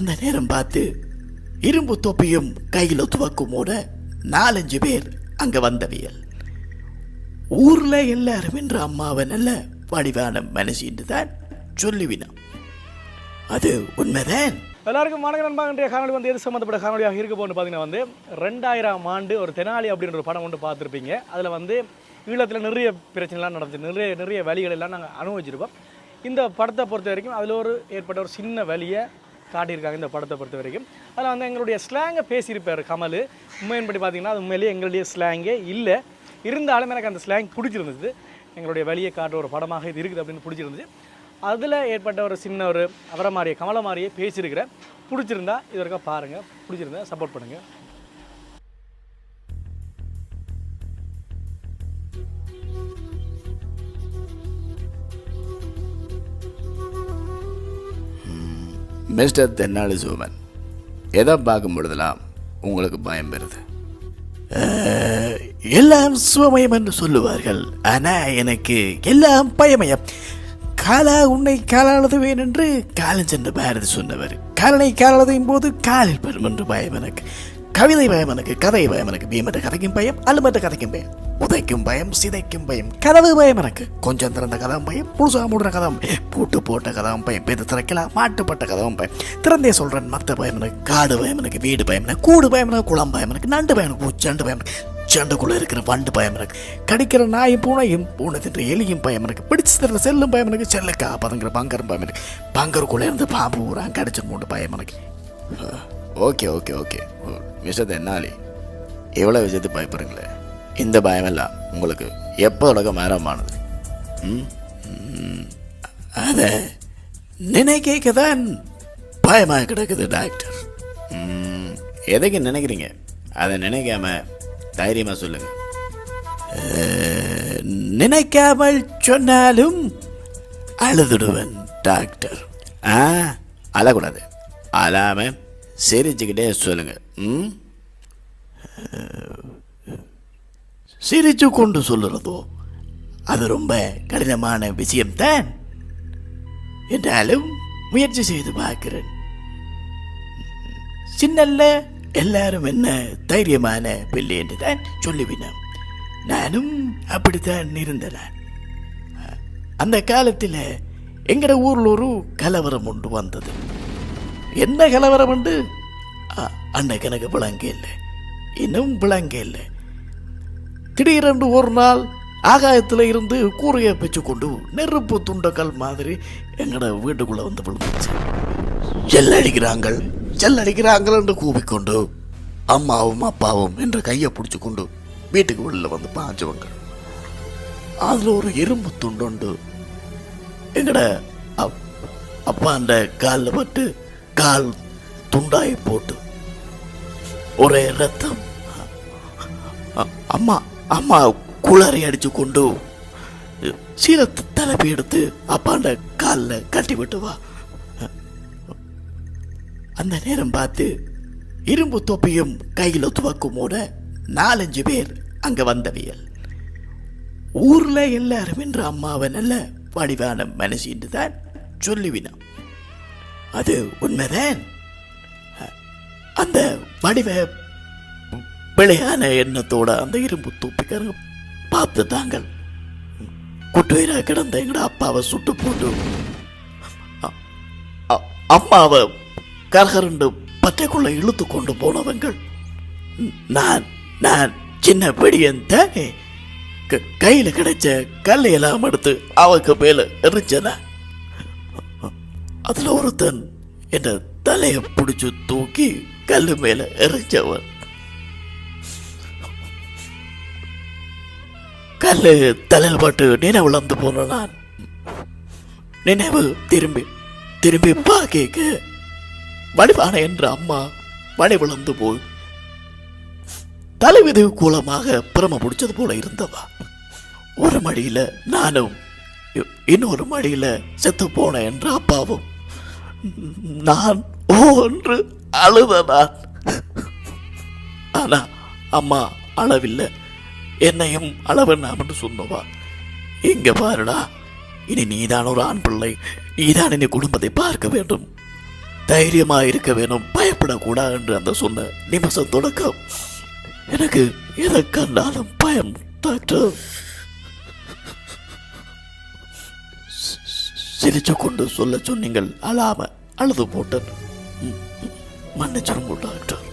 அந்த நேரம் பார்த்து இரும்பு தொப்பியும் துவக்கும் துவக்குமோட நாலஞ்சு பேர் அங்க வந்தவியல். ஊர்ல எல்லாரும் என்ற அம்மாவை நல்ல வடிவான மனசின்று தான் சொல்லுவினான். அது உண்மைதான்? எல்லாருக்கும் வணக்கம் நண்பா. இன்றைய காணொலி வந்து எது சம்மந்தப்பட்ட காணொலியாக இருக்க போகணும்னு பார்த்தீங்கன்னா வந்து ரெண்டாயிரம் ஆண்டு ஒரு தெனாலி அப்படின்ற ஒரு படம் ஒன்று பார்த்துருப்பீங்க. அதில் வந்து ஈழத்தில் நிறைய பிரச்சனைலாம் நடந்துச்சு. நிறைய நிறைய வழிகள் எல்லாம் நாங்கள் அனுபவிச்சிருப்போம். இந்த படத்தை பொறுத்த வரைக்கும் அதில் ஒரு ஏற்பட்ட ஒரு சின்ன வழியை காட்டியிருக்காங்க இந்த படத்தை பொறுத்த வரைக்கும். அதில் வந்து எங்களுடைய ஸ்லாங்கை பேசியிருப்பார் கமல். உண்மையின்படி பார்த்தீங்கன்னா அது உண்மையிலேயே எங்களுடைய ஸ்லாங்கே இல்லை. இருந்தாலும் எனக்கு அந்த ஸ்லாங் பிடிச்சிருந்தது. எங்களுடைய வழியை காட்டுற ஒரு படமாக இது இருக்குது அப்படின்னு பிடிச்சிருந்துச்சு அதில் ஏற்பட்ட ஒரு சின்ன ஒரு அவரை மாதிரியே கமலை மாதிரியே பேசியிருக்கிறேன். பிடிச்சிருந்தா இது வரைக்கும் பாருங்கள் பிடிச்சிருந்தா சப்போர்ட் பண்ணுங்கள் மிஸ்டர் தென்னாலி சோமன் எதை பார்க்கும் பொழுதெல்லாம் உங்களுக்கு பயம் பெறுது? எல்லாம் சுவமயம் என்று சொல்லுவார்கள். ஆனால் எனக்கு எல்லாம் பயமயம். காலா உன்னை காலாளதுவேன் என்று காலம் சென்று பாரதி சொன்னவர். காலனை காலாளதையும் போது காலில் பெறும் என்று பயம் எனக்கு. கவிதை பயம் எனக்கு கதை பயம் எனக்கு பீமற்ற கதைக்கும் பயம் அல்லமற்ற கதைக்கும் பயம். உதைக்கும் பயம் சிதைக்கும் பயம் கதவு பயம் எனக்கு கொஞ்சம் திறந்த கதவும் பயம் புதுசாக மூடுற கதவும் பூட்டு போட்ட கதவும் பயம் பெது திறக்கலாம் மாட்டுப்பட்ட கதவும் பயம் திறந்தே சொல்கிறேன் மத்த பயம் எனக்கு காடு பயம் எனக்கு வீடு பயம் எனக்கு கூடு பயம் எனக்கு குளம் பயம் எனக்கு நண்டு பயம் எனக்கு பூச்சண்டு பயம் எனக்கு சண்டுக்குள்ள இருக்கிற வண்டு பயம் எனக்கு கடிக்கிற நாயும் பூனையும் பூனை தின்ற எலியும் பயம் எனக்கு பிடிச்சு தர செல்லும் பயம் எனக்கு செல்லுக்கா பதங்கிற பங்கரும் பயம் எனக்கு பங்கருக்குள்ளே இருந்து பாம்பு ஊரான் கடிச்சு மூண்டு பயம் எனக்கு ஓகே ஓகே ஓகே விஷயத்தை என்னாலே எவ்வளோ விஷயத்தை பயப்படுறீங்களே இந்த பயமெல்லாம் உங்களுக்கு எப்போ உலகம் மரமானது அதை ம். நினைக்க தான் பயமாக கிடக்குது டாக்டர். எதைக்கு நினைக்கிறீங்க? அதை நினைக்காம தைரியமாக சொல்லுங்க. நினைக்காமல் சொன்னாலும் அழுதுடுவேன் டாக்டர். ஆ அழக்கூடாது. அழாமல் சிரிச்சுக்கிட்டே சொல்லுங்கள் ம்? சிரிச்சு கொண்டு சொல்லுறதோ அது ரொம்ப கடினமான விஷயம்தான். என்றாலும் முயற்சி செய்து பார்க்கிறேன். சின்னல்ல எல்லாரும் என்ன தைரியமான பிள்ளை என்று தான் சொல்லுவினோம். நானும் அப்படித்தான் இருந்தேன். அந்த காலத்தில் எங்கட ஊர்ல ஒரு கலவரம் ஒன்று வந்தது. என்ன கலவரம் உண்டு அ- அன்னைக்கு எனக்கு விளங்க இல்லை. இன்னும் விளங்க இல்லை. திடீரென்று ஒரு நாள் ஆகாயத்தில் இருந்து கூரையை பிச்சு கொண்டு நெருப்பு துண்டக்கல் மாதிரி எங்கட வீட்டுக்குள்ளே வந்து விழுந்துச்சு. செல்லடிக்கிறாங்கள் செல்லடிக்கிறாங்கள் என்று கூவிக்கொண்டு அம்மாவும் அப்பாவும் என்ற கையை பிடிச்சி கொண்டு வீட்டுக்கு வெளியில் வந்து பாஞ்சவங்க அதில் ஒரு எறும்பு துண்டுண்டு எங்கட அப்- அந்த காலில் பட்டு கால் துண்டாய் போட்டு ஒரே ரத்தம். அம்மா அம்மா குளறி அடிச்சு கொண்டு சீலத்தை தலைப்பி எடுத்து அப்பாண்ட காலில் கட்டி விட்டு வா. அந்த நேரம் பார்த்து இரும்பு தொப்பியும் துவக்கும் துவக்குமோட நாலஞ்சு பேர் அங்கே வந்தவியல். ஊரில் எல்லாரும் என்று அம்மாவை நல்ல வடிவான மனசின்று தான் சொல்லுவினான். அது உண்மைதான். அந்த வடிவ பிழையான எண்ணத்தோட அந்த இரும்பு தூப்பிக்காரங்க பார்த்துட்டாங்க குட்டுயிராக கிடந்த எங்கட அப்பாவை சுட்டு போட்டு அம்மாவை கரகரண்டு பற்றைக்குள்ள இழுத்து கொண்டு போனவங்கள். நான் நான் சின்ன பெடியன் தானே. க- கிடைச்ச கல்லையெல்லாம் எடுத்து அவக்கு மேல எரிச்சனா அதில் ஒருத்தன் என்னை தலையை பிடிச்சி தூக்கி கல்லு மேலே எரிச்சவன் நல்ல தலையில் பட்டு நினைவு இழந்து போன நான். நினைவு திரும்பி திரும்பி பார்க்க வடிவான என்ற அம்மா வடிவிழந்து போய். தலைவிதி கூலமாக பிரம பிடிச்சது போல இருந்தவா. ஒரு மடியில் நானும் இன்னொரு மடியில் செத்து போன என்ற அப்பாவும். நான் ஒன்று அழுத நான் ஆனா அம்மா அளவில்லை. என்னையும் அளவண்ணாமன்னு சொன்னவா. இங்க பாருடா இனி நீதான் ஒரு ஆண் பிள்ளை. நீதான் இனி குடும்பத்தை பார்க்க வேண்டும். தைரியமாக இருக்க வேணும் பயப்படக்கூடாது என்று அந்த சொன்ன நிமிஷம் தொடக்கம். எனக்கு எதை கண்டாலும் பயம் டாக்டர் சிரிச்சு கொண்டு சொல்ல சொன்னீங்கள் அழாம அழுது போட்டேன். ம், மன்னிச்சிருங்க டாக்டர்